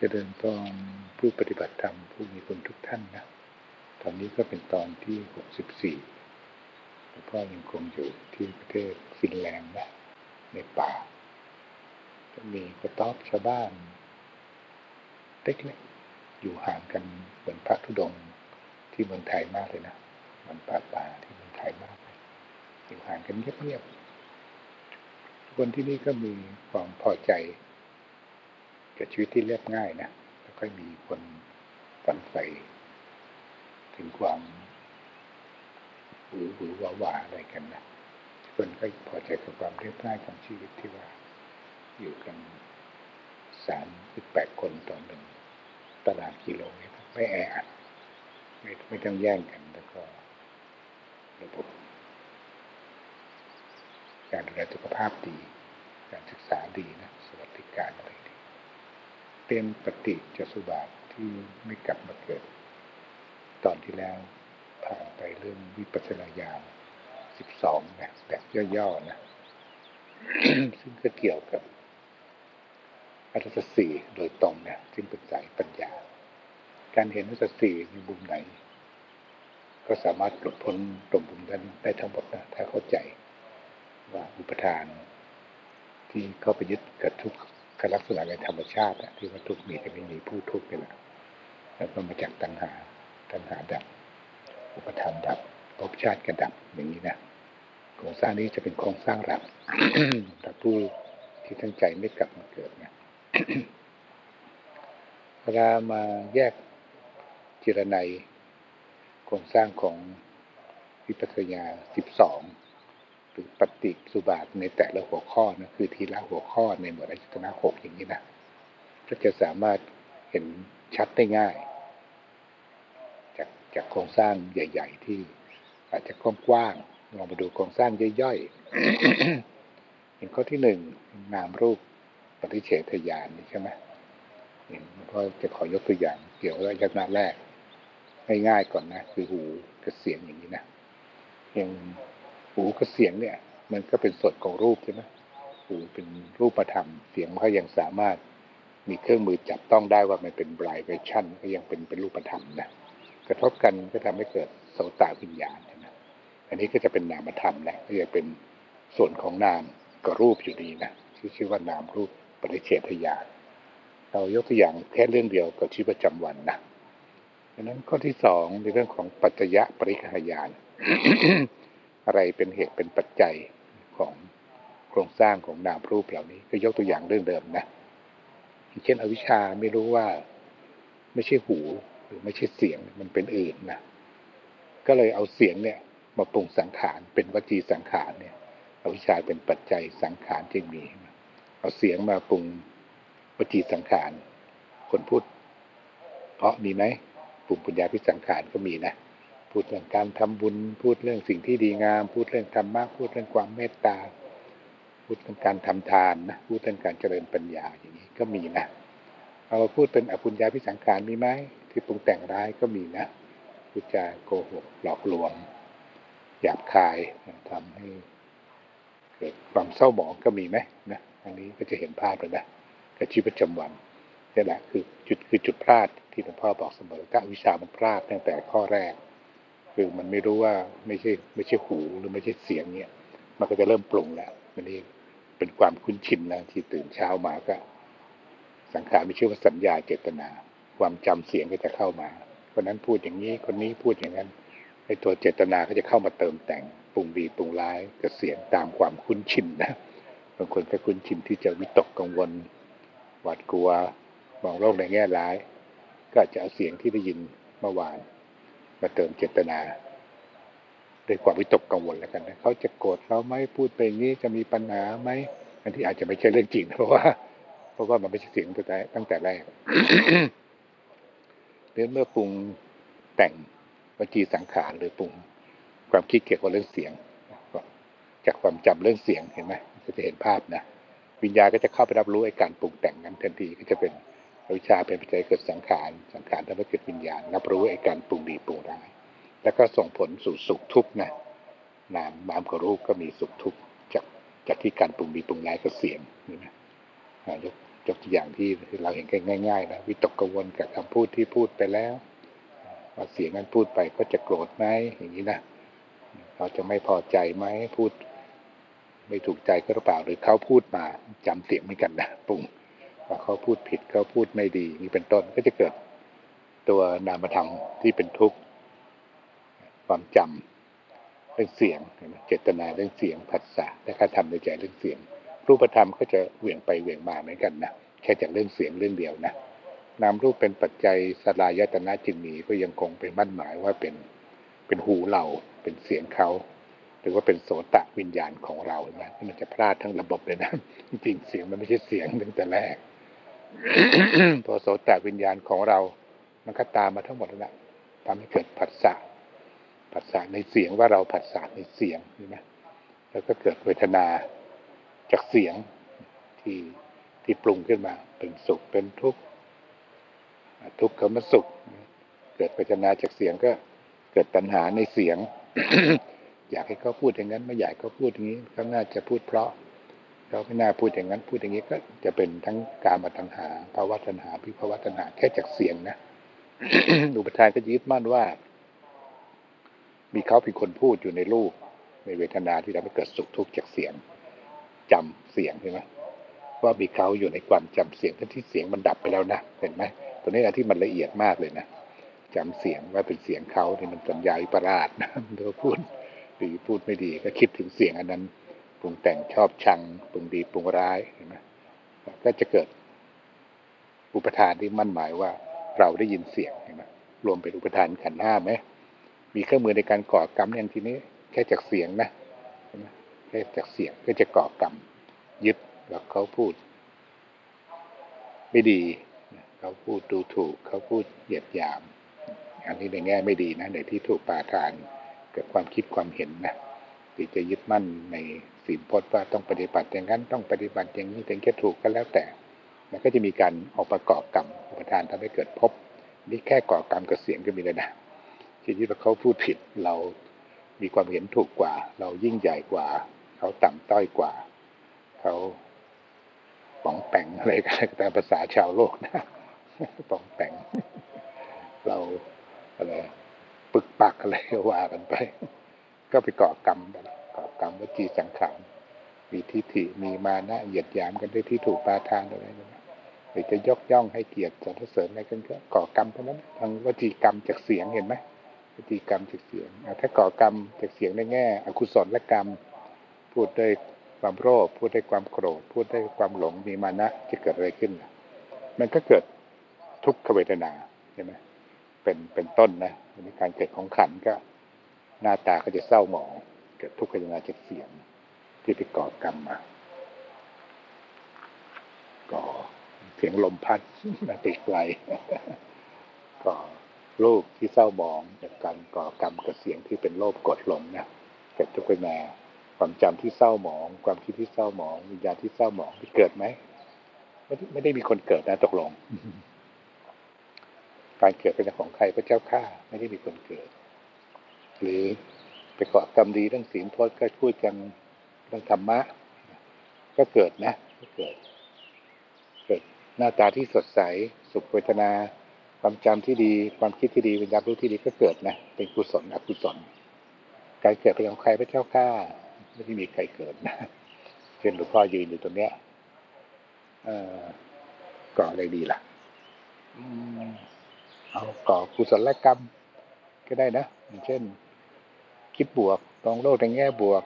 จะเดินตอนผู้ปฏิบัติธรรมผู้มีคุณทุกท่านนะ ตอนนี้ก็เป็นตอนที่หกสิบสี่หลวงพ่อยังคงอยู่ที่ประเทศฟินแลนด์นะ ในป่า จะมีกระต๊อบชาวบ้านเล็กๆอยู่ห่างกันเหมือนพระธุดงที่เมืองไทยมากเลยนะเหมือนป่าป่าที่เมืองไทยมากเลยอยู่ห่างกันเงียบๆคนที่นี่ก็มีความพอใจ กับชีวิตที่เรียบง่ายนะแล้วก็มีคนฝันใฝ่ถึงความหวือหวือหวาหวาอะไรกันนะคนก็พอใจกับความเรียบง่ายของชีวิตที่ว่า อยู่กันสามสิบแปดคนต่อหนึ่งตารางกิโลเมตรไม่แออัดไม่ไม่ต้องแย่งกันแล้วก็ระบบการดูแลสุขภาพดี การศึกษาดีนะ สวัสดิการอะไร เป็นปฏิจจสุบาทที่ไม่กลับมาเกิด ตอนที่แล้วผ่านไปเรื่องวิปัสสนาญาณสิบสองนะแบบย่อๆนะ ซึ่งก็เกี่ยวกับอริยสัจสี่โดยตรงเนี่ยซึ่งเป็นสายปัญญา การเห็นอริยสัจสี่ในมุมไหน ก็สามารถหลุดพ้นตรงมุมนั้นได้ทั้งหมดนะถ้าเข้าใจว่าอุปทาน ที่เข้าไปยึดกับทุกข ลักษณะในธรรมชาติที่ว่าทุกมีแต่ไม่มีผู้ทุกข์นี่แหละแล้วก็มาจากตัณหา ตัณหาดับ อุปทานดับภพชาติกระดับอย่างนี้นะโครงสร้างนี้จะเป็นโครงสร้างหลักแต่ผู้ที่ตั้งใจไม่กลับมาเกิดเนี่ยเวลามาแยกจิรนัยโครงสร้างของวิปัสสนาสิบสอง หรือปฏิสุบาทในแต่ละหัวข้อนะคือทีละหัวข้อในหมวดอายตนะหกอย่างนี้นะก็จะสามารถเห็นชัดได้ง่าย จากจากโครงสร้างใหญ่ ๆ ที่อาจจะกว้างๆลองมาดูโครงสร้างย่อยๆเห็นข้อที่หนึ่งนามรูปปฏิเฉทญาณนี่ใช่ไหมก็จะขอยกตัวอย่างเกี่ยวกับยักษ์แรกง่ายๆก่อนนะ คือหูกับเสียงอย่างนี้นะอย่าง หูกับเสียงเนี่ย มันก็เป็นส่วนของรูปใช่ไหมหูเป็นรูปธรรม เสียงมันก็ยังสามารถมีเครื่องมือจับต้องได้ว่ามันเป็นไบรเวชั่นก็ยังเป็นเป็นรูปธรรมนะกระทบกันก็ทำให้เกิดโสตวิญญาณนะอันนี้ก็จะเป็นนามธรรมนะก็จะเป็นส่วนของนามกับรูปอยู่ดีนะที่ชื่อว่านามรูปปริเฉทญาณเรายกตัวอย่างแค่เรื่องเดียวกับชีวิตประจำวันนะดังนั้นข้อที่สองในเรื่องของปัจจยะปริคหายาน อะไรเป็นเหตุเป็นปัจจัยของโครงสร้างของนามรูปเหล่านี้ ก็ยกตัวอย่างเรื่องเดิมนะเช่นอวิชชาไม่รู้ว่าไม่ใช่หูหรือไม่ใช่เสียงมันเป็นอื่นนะก็เลยเอาเสียงเนี่ยมาปรุงสังขารเป็นวจีสังขารเนี่ยอวิชชาเป็นปัจจัยสังขารจึงมี เอาเสียงมาปรุงวจีสังขารคนพูดเพราะมีไหมปรุงปัญญาพิสังขารก็มีนะ พูดเรื่องการทำบุญ พูดเรื่องสิ่งที่ดีงาม พูดเรื่องธรรมะพูดเรื่องความเมตตา พูดเรื่องการทำทานนะพูดเรื่องการเจริญปัญญาอย่างนี้ก็มีนะเอาพูดเป็นอภุญญาพิสังขารมีไหมที่ปรุงแต่งร้ายก็มีนะพูดจาโกหกหลอกลวงหยาบคายทำให้เกิดความเศร้าหมองก็มีไหมนะอันนี้ก็จะเห็นภาพเลยนะกับชีวิตประจำวันนี่แหละคือจุดคือจุดพลาดที่หลวงพ่อบอกเสมอก้าวิชามันพลาดตั้งแต่ข้อแรก คือมันไม่รู้ว่าไม่ใช่ไม่ใช่หูหรือไม่ใช่เสียงเนี่ย มันก็จะเริ่มปรุงแล้วมันนี่เป็นความคุ้นชินแล้วที่ตื่นเช้ามาก็ สังขารไม่ชื่อว่าสัญญาเจตนา ความจำเสียงก็จะเข้ามาคนนั้นพูดอย่างนี้คนนี้พูดอย่างนั้นไอ้ตัวเจตนาก็จะเข้ามาเติมแต่งปรุงดีปรุงร้ายกับเสียงตามความคุ้นชินนะบางคนก็คุ้นชินที่จะวิตกกังวลหวาดกลัวมองโลกในแง่ร้าย ก็จะเอาเสียงที่ได้ยินเมื่อวาน มาเติมเจตนาด้วยความวิตกกังวลแล้วกันนะเขาจะโกรธเราไหมพูดไปงี้จะมีปัญหาไหมอันที่อาจจะไม่ใช่เรื่องจริงเพราะว่า เพราะว่ามันไม่ใช่เสียงตั้งแต่ตั้งแต่แรกหรือเมื่อปรุงแต่งวจีสังขารหรือปรุงความคิดเกี่ยวกับเรื่องเสียง จากความจำเรื่องเสียงเห็นไหมจะเห็นภาพนะวิญญาณก็จะเข้าไปรับรู้ไอ้การปรุงแต่งนั้นทันทีก็จะเป็น วิชาเป็นปัจจัยเกิดสังขาร สังขารทำให้เกิดวิญญาณรับรู้ไอ้การปรุงดีปรุงร้าย แล้วก็ส่งผลสู่สุขทุกข์นะนามนามกับรูปก็มีสุขทุกข์จากจากที่การปรุงดีปรุงร้ายก็เสียงนี่นะยกยกตัวอย่างที่เราเห็นกันง่ายๆนะวิตกกังวลกับคำพูดที่พูดไปแล้วว่าเสียงนั้นพูดไปก็จะโกรธไหมอย่างนี้นะเราจะไม่พอใจไหมพูด ไม่ถูกใจก็หรือเปล่าหรือเขาพูดมาจำเสียงเหมือนกันนะปรุง เขาพูดผิดเขาพูดไม่ดีนี่เป็นต้นก็จะเกิดตัวนามธรรมที่เป็นทุกข์ความจำเรื่องเสียงเจตนาเรื่องเสียงผัสสะและการทำในใจเรื่องเสียง รูปธรรมก็จะเหวี่ยงไปเหวี่ยงมาเหมือนกันนะแค่จากเรื่องเสียงเรื่องเดียวนะนามรูปเป็นปัจจัยสลายตนะจึงมีก็ยังคงเป็นมั่นหมายว่าเป็นเป็นหูเราเป็นเสียงเขาหรือว่าเป็นโสตะวิญญาณของเราเห็นไหมมันจะพลาดทั้งระบบเลยนะจริงเสียงมันไม่ใช่เสียงตั้งแต่แรก พอโสตะวิญญาณของเรา มันก็ตามมาทั้งหมดแล้วนะทำให้เกิดผัสสะผัสสะในเสียงว่าเราผัสสะในเสียงเห็นไหมแล้วก็เกิดเวทนาจากเสียงที่ที่ปรุงขึ้นมา เป็นสุขเป็นทุกข์ทุกข์กับมสุข เกิดเวทนาจากเสียงก็เกิดตัณหาในเสียง อยากให้เขาพูดอย่างนั้น ไม่อยากให้เขาพูดอย่างนี้เขาน่าจะพูดเพราะ เขาไม่น่าพูดอย่างนั้น พูดอย่างนี้ก็จะเป็นทั้งการมาตัณหาภาวะตัณหาพิภาวะตัณหาแค่จากเสียงนะอุปทานก็ยึดมั่นว่า มีเขาเป็นคนพูดอยู่ในรูปในเวทนาที่ทำให้เกิดสุขทุกข์จากเสียงจำเสียงใช่ไหมว่ามีเขาอยู่ในความจำเสียงทั้งที่เสียงมันดับไปแล้วนะเห็นไหมตัวนี้อันที่มันละเอียดมากเลยนะจำเสียงว่าเป็นเสียงเขาที่มันสัญญาวิปราชนะเธอพูดดีพูดไม่ดี ก็คิดถึงเสียงอันนั้น ปรุงแต่งชอบชังปรุงดีปรุงร้ายเห็นไหมก็จะเกิดอุปทานที่มั่นหมายว่าเราได้ยินเสียงเห็นไหมรวมเป็นอุปทานขันห้าไหมมีเครื่องมือในการก่อกรรมอย่างทีนี้ แค่จากเสียงนะเห็นไหมแค่จากเสียงก็จะก่อกรรมยึดแล้วเขาพูด ไม่ดีเขาพูดดูถูก เขาพูดเหยียดหยาม อันนี้ในแง่ไม่ดีนะในที่ถูกปาทานเกิดความคิดความเห็นนะ หรือจะยึดมั่นในศีลพจน์ว่าต้องปฏิบัติอย่างนั้นต้องปฏิบัติอย่างนี้ถึงจะถูกก็แล้วแต่ มันก็จะมีการออกประกอบกรรมอุปทานทำให้เกิดภพนี่แค่ก่อกรรมกับเสียงก็มีแล้วนะที่ที่ว่าเขาพูดผิดเรามีความเห็นถูกกว่า เรายิ่งใหญ่กว่า เขาต่ำต้อยกว่า เขาป๋องแปงอะไรกันตามภาษาชาวโลกนะป๋องแปงเราอะไรปึกปักอะไรก็ว่ากันไป ก็ไปก่อกรรมไปก่อกรรมวจีสังขารมีทิฏฐิมีมานะเหยียดหยามกันด้วยที่ถูกปาทานอะไรนั่นนะหรือจะยกย่องให้เกียรติสรรเสริญอะไรกันก็ก่อกรรมเท่านั้นทางวจีกรรมจากเสียงเห็นไหมวจีกรรมจากเสียงถ้าก่อกรรมจากเสียงในแง่อกุศลและกรรม พูดด้วยความโลภพูดด้วยความโกรธ พูดด้วยความหลงมีมานะจะเกิดอะไรขึ้น มันก็เกิดทุกขเวทนาใช่ไหมเป็นเป็นต้นนะในการเกิดของขันก็ หน้าตาก็จะเศร้าหมองเกิดทุกขเวทนาจากเสียงที่ไปก่อกรรมมาก่อเสียงลมพัดมาติไกลก่อรูปที่เศร้าหมองจากการก่อกรรมกับเสียงที่เป็นโลภกดหลงนะเกิดทุกขเวทนาความจำที่เศร้าหมอง ความคิดที่เศร้าหมอง วิญญาณที่เศร้าหมองที่เกิดไหมไม่ไม่ได้มีคนเกิดนะตกลง การเกิดเป็นของใครพระเจ้าข้าไม่ได้มีคนเกิด หรือไปเกาะกรรมดีเรื่องศีลพจน์ก็พูดกันเรื่องธรรมะ ก็เกิดนะก็เกิด เกิดหน้าตาที่สดใส สุขเวทนา ความจำที่ดี ความคิดที่ดีวิญญาณรู้ที่ดีก็เกิดนะเป็นกุศลอกุศลการเกิดเป็นของใครพระเจ้าข้าไม่ได้มีใครเกิดนะเช่นหลวงพ่อยืนอยู่ตรงเนี้ยเออก่ออะไรดีล่ะอืมเอาก่อกุศลกรรมก็ได้นะอย่างเช่น คิดบวกมองโลกในแง่บวก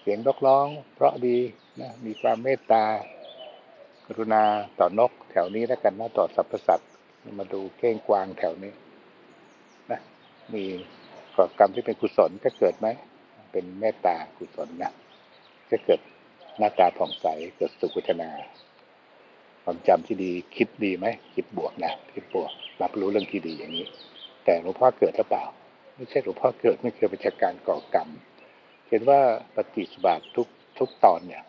เสียงนกร้อง เพราะดีนะมีความเมตตากรุณาต่อนกแถวนี้แล้วกันนะต่อสรรพสัตว์มาดูเก้งกวางแถวนี้นะมีก่อกรรมที่เป็นกุศลก็เกิดไหม เป็นเมตตากุศลนะจะเกิดหน้าตาผ่องใสเกิดสุขเวทนาความจำที่ดีคิดดีไหมคิดบวกนะคิดบวก รับรู้เรื่องที่ดีอย่างนี้ แต่หลวงพ่อเกิดหรือเปล่า ไม่ใช่หลวงพ่อเกิดไม่เคยเป็นจากการก่อกรรม เห็นว่าปฏิสบาททุกทุกตอนเนี่ย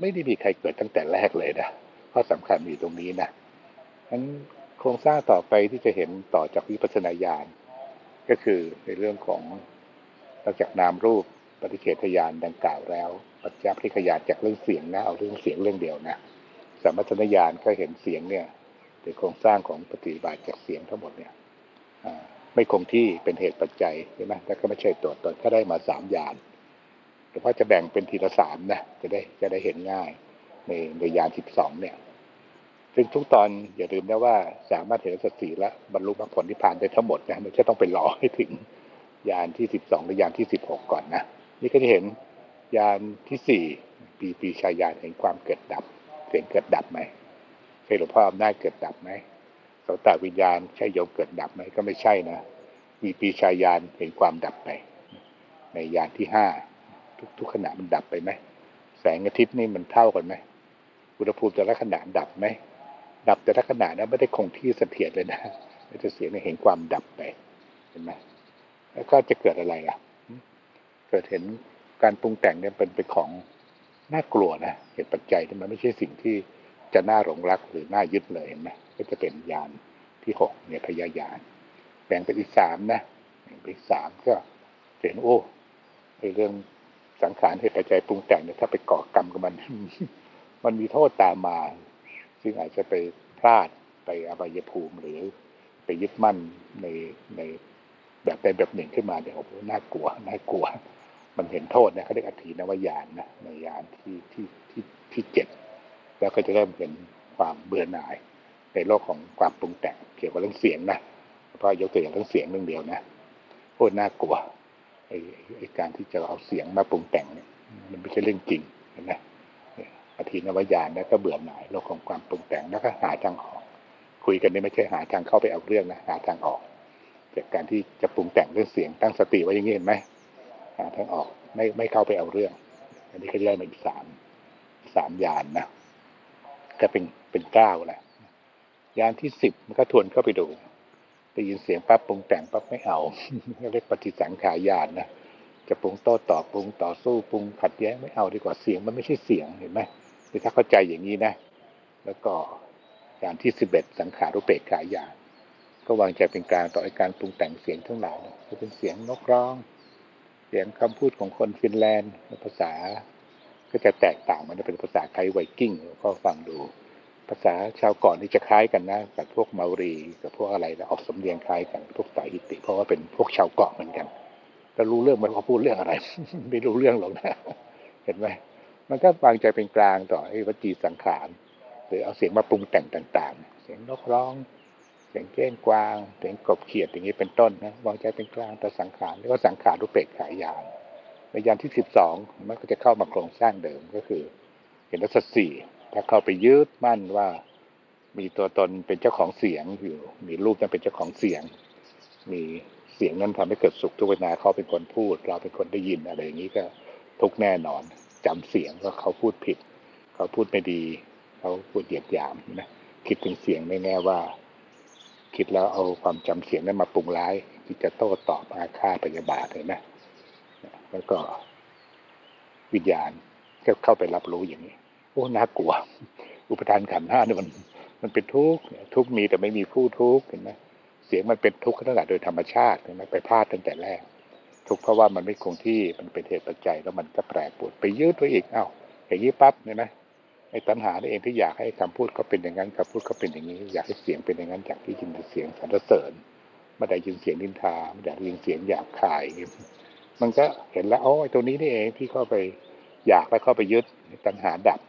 ไม่ได้มีใครเกิดตั้งแต่แรกเลยนะข้อสำคัญมีตรงนี้นะนั้นโครงสร้างต่อไปที่จะเห็นต่อจากวิปัสสนาญาณก็คือในเรื่องของนอกจากนามรูปปฏิเขตญาณดังกล่าวแล้ว ปัจจัยที่ขยานจากเรื่องเสียงนะเอาเรื่องเสียงเรื่องเดียวนะสามัญญาณก็เห็นเสียงเนี่ยหรือโครงสร้างของปฏิบัติจากเสียงทั้งหมดเนี่ยอ่า ไม่คงที่เป็นเหตุปัจจัยใช่ไหมแล้วก็ไม่ใช่ตัวตนก็ได้มาสามยานหรือว่าจะแบ่งเป็นทีละสามนะจะได้จะได้เห็นง่าย ในในยานสิบสองเนี่ย ซึ่งทุกตอนอย่าลืมนะว่าสามารถเห็นสติและบรรลุมรรคผลนิพพานได้ทั้งหมดนะไม่ใช่ต้องไปรอให้ถึงยานที่สิบสองหรือยานที่สิบหกก่อนนะนี่ก็จะเห็นยานที่สี่ปีปีชายานเห็นความเกิดดับเสียงเกิดดับไหมใช่หลวงพ่ออำนาจเกิดดับไหม สตวิญญาณใช่โยมเกิดดับไหมก็ไม่ใช่นะ มีปีชายานเห็นความดับไป ในยานที่ห้าทุกทุกขณะมันดับไปไหมแสงอาทิตย์นี่มันเท่ากันไหมอุณหภูมิแต่ละขณะดับไหมดับแต่ละขณะนะไม่ได้คงที่เสถียรเลยนะมันจะเสียงเห็นความดับไปเห็นไหมแล้วก็จะเกิดอะไรอะ เกิดเห็นการปรุงแต่งเนี่ยเป็นเป็นของน่ากลัวนะเหตุปัจจัยที่มันไม่ใช่สิ่งที่ จะน่าหลงรักหรือน่ายึดเลยเห็นไหมก็จะเป็นยานที่หกเนี่ยพยายานแบ่งเป็นอีกสามนะแบ่งเป็นอีกสามก็เห็นโอ้ไอเรื่องสังขารเหตุปัจจัยปรุงแต่งเนี่ยถ้าไปก่อกรรมกับมัน มันมีโทษตามมา ซึ่งอาจจะไปพลาดไปอบายภูมิหรือไปยึดมั่นในในแบบใดแบบหนึ่งขึ้นมาเนี่ยโอ้โหน่ากลัวน่ากลัว มันเห็นโทษนะเขาเรียกอธีนวายานนะในยานที่ที่ที่ที่เจ็ด แล้วก็จะเริ่มเห็นความเบื่อหน่ายในโลกของความปรุงแต่งเกี่ยวกับเรื่องเสียงนะเพราะยกตัวอย่างเรื่องเสียงเรื่องเดียวนะโอ้น่ากลัวไอ้ไอ้การที่จะเอาเสียงมาปรุงแต่งเนี่ยมันไม่ใช่เรื่องจริงเห็นไหมอธินวายานแล้วก็เบื่อหน่ายโลกของความปรุงแต่งแล้วก็หาทางออก คุยกันนี่ไม่ใช่หาทางเข้าไปเอาเรื่องนะหาทางออกจากการที่จะปรุงแต่งเรื่องเสียงตั้งสติไว้อย่างนี้เห็นไหมหาทางออกไม่ไม่เข้าไปเอาเรื่อง อันนี้ก็เริ่มเป็นสามสามยานนะ ก็เป็นเป็นเก้าแหละยานที่สิบมันก็ทวนเข้าไปดูได้ยินเสียงปั๊บปรุงแต่งปั๊บไม่เอาเรียกปฏิสังขายานนะจะปรุงโต้ตอบปรุงต่อสู้ปรุงขัดแย้งไม่เอาดีกว่าเสียงมันไม่ใช่เสียงเห็นไหมถ้าเข้าใจอย่างนี้นะ แล้วก็การที่สิบเอ็ดสังขารุเปกขายานก็วางใจเป็นกลางต่ออการปรุงแต่งเสียงทั้งหลายจะเป็นเสียงนกร้อง เสียงคำพูดของคนฟินแลนด์ภาษา ก็จะแตกต่างมันจะเป็นภาษาไทยไวกิ้งก็ฟังดู ภาษาชาวเกาะนี่จะคล้ายกันนะกับพวกเมารีกับพวกอะไรแล้วออกสำเนียงคล้ายกันพวกสายอิติ เพราะว่าเป็นพวกชาวเกาะเหมือนกันแต่รู้เรื่องมันเขาพูดเรื่องอะไร ไม่รู้เรื่องหรอกนะเห็นไหมมันก็วางใจเป็นกลางต่อไอ้วจีสังขารหรือเอาเสียงมาปรุงแต่งต่างๆ เสียงนกร้อง เสียงเก้งกวาง เสียงกบเขียดอย่างนี้เป็นต้นนะวางใจเป็นกลางต่อสังขารเรียกว่าสังขารรูปเปกขายยาน ในยานที่สิบสองมันก็จะเข้ามาโครงสร้างเดิมก็คือ เห็นลักษณะสี่ถ้าเข้าไปยึดมั่นว่ามีตัวตนเป็นเจ้าของเสียงอยู่ มีรูปนั้นเป็นเจ้าของเสียง มีเสียงนั้นทำให้เกิดสุขทุกเวลาเขาเป็นคนพูด เราเป็นคนได้ยินอะไรอย่างนี้ก็ทุกแน่นอนจำเสียงว่าเขาพูดผิด เขาพูดไม่ดี เขาพูดเหยียดหยามนะคิดถึงเสียงไม่แน่ว่า คิดแล้วเอาความจำเสียงนั้นมาปรุงร้ายที่จะโต้ตอบอาฆาตพยาบาทเลยนะ แล้วก็วิญญาณก็เข้าไปรับรู้อย่างนี้ โอ้น่ากลัว อุปทานขันธ์ห้าเนี่ยมัน มันเป็นทุกข์ทุกข์มีแต่ไม่มีผู้ทุกข์เห็นไหมเสียงมันเป็นทุกข์ตั้งแต่โดยธรรมชาติเห็นไหมไปพลาดตั้งแต่แรก ทุกข์เพราะว่ามันไม่คงที่มันเป็นเหตุปัจจัยแล้วมันก็แปรปรวนไปยืดไว้อีกเอ้าอย่างนี้ปั๊บเนี่ยนะไอ้ตัณหานี่เองที่อยากให้คำพูดก็เป็นอย่างนั้นคำพูดก็เป็นอย่างนี้ อยากให้เสียงเป็นอย่างนั้นอยากที่ยินเสียงสรรเสริญไม่ได้ยินเสียงนินทาไม่ได้ยินเสียงหยาบคาย มันก็เห็นแล้วอ๋อไอ้ตัวนี้นี่เองที่เข้าไปอยากแล้วเข้าไปยึดตัณหาดับ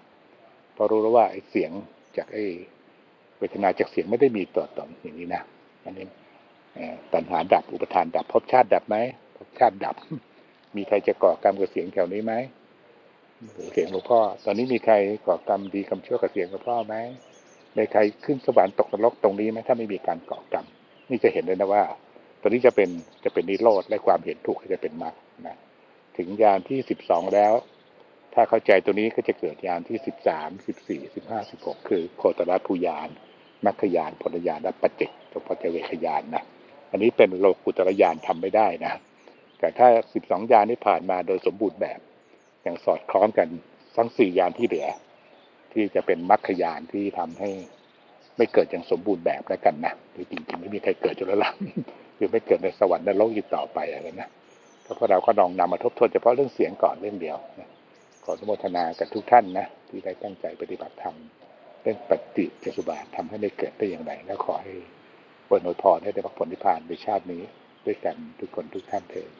พอรู้แล้วว่าไอ้เสียงจากไอ้เวทนาจากเสียงไม่ได้มีตัวตนอย่างนี้นะอันนี้ตัณหาดับอุปทานดับภพชาติดับไหมภพชาติดับ มีใครจะก่อกรรมกับเสียงแถวนี้ไหมเสียงหลวงพ่อ ตอนนี้มีใครก่อกรรมดีกรรมชั่วกับเสียงหลวงพ่อไหมมีใครขึ้นสวรรค์ตกนรกตรงนี้ไหมถ้าไม่มีการก่อกรรม นี่จะเห็นเลยนะว่า ตอนนี้จะเป็นจะเป็นนิโรธและความเห็นถูกจะเป็นมรรคนะถึงยานที่สิบสองแล้ว ถ้าเข้าใจตัวนี้ก็จะเกิดยานที่สิบสามสิบสี่สิบห้าสิบหกคือโคตรภูยานมัคคยานผลยานและปัจเจกตัวปัจเจเวคยานนะอันนี้เป็นโลกุตรยานทำไม่ได้นะ แต่ถ้าสิบสองยานนี้ผ่านมาโดยสมบูรณ์แบบ อย่างสอดคล้องกันทั้งสี่ยานที่เหลือ ที่จะเป็นมัคคยานที่ทำให้ไม่เกิดอย่างสมบูรณ์แบบแล้วกันนะจริงๆไม่มีใครเกิดจนละลัง คือไม่เกิดในสวรรค์นรกอีกต่อไปอะไรนะก็พวกเราก็ลองนำมาทบทวนเฉพาะเรื่องเสียงก่อนเรื่องเดียวนะขออนุโมทนากับทุกท่านนะที่ได้ตั้งใจปฏิบัติธรรมเรื่องปฏิจจสุบาททำให้ได้เกิดได้อย่างไรแล้วขอให้อวยพรให้ได้รับผลนิพพานในชาตินี้ ด้วยกันทุกคนทุกท่านเถิด